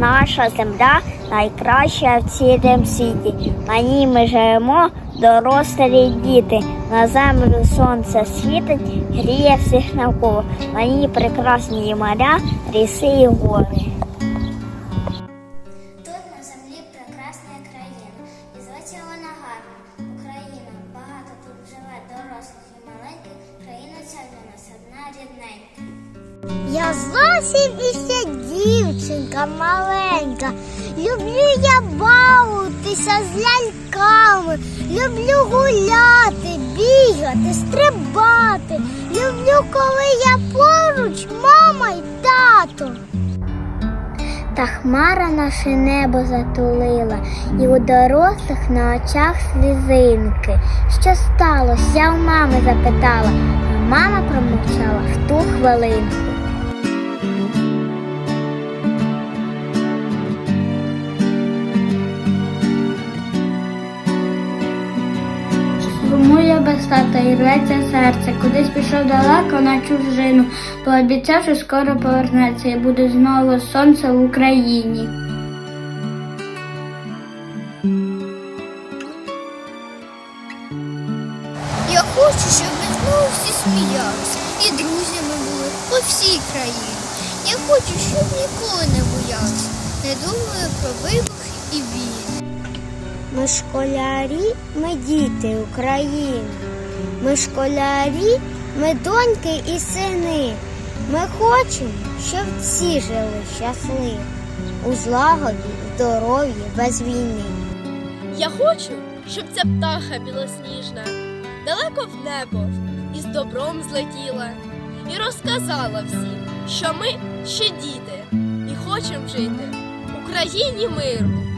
наша земля найкраща в цілому світі. На ній ми живемо, дорослі діти. На землю сонце світить, гріє всіх навколо. На ній прекрасні моря, ліси і гори. Тут на землі прекрасна країна, і зветься вона гарна. Україна, багато тут живе дорослих і маленьких, країна ця для нас одна рідненька. Я зовсім іще дівчинка маленька. Люблю я бавитися з ляльками. Люблю гуляти, бігати, стрибати. Люблю, коли я поруч, мама й тато. Та хмара наше небо затулила, і у дорослих на очах слізинки. Що сталося? Я у мами запитала, а мама промовчала в ту хвилинку. Сумує без тата і рветься серце, кудись пішов далеко на чужину, пообіцяв, що скоро повернеться і буде знову сонце в Україні. Я хочу, щоб ми знову всі сміялися і друзями були по всій країні. Я хочу, щоб ніколи не боялися, не думали про вибух і війни. Ми школярі, ми діти України. Ми школярі, ми доньки і сини. Ми хочемо, щоб всі жили щасливо, у злагоді, здоров'ї, без війни. Я хочу, щоб ця птаха білосніжна далеко в небо і з добром злетіла, і розказала всім, що ми ще діти і хочемо жити в Україні миру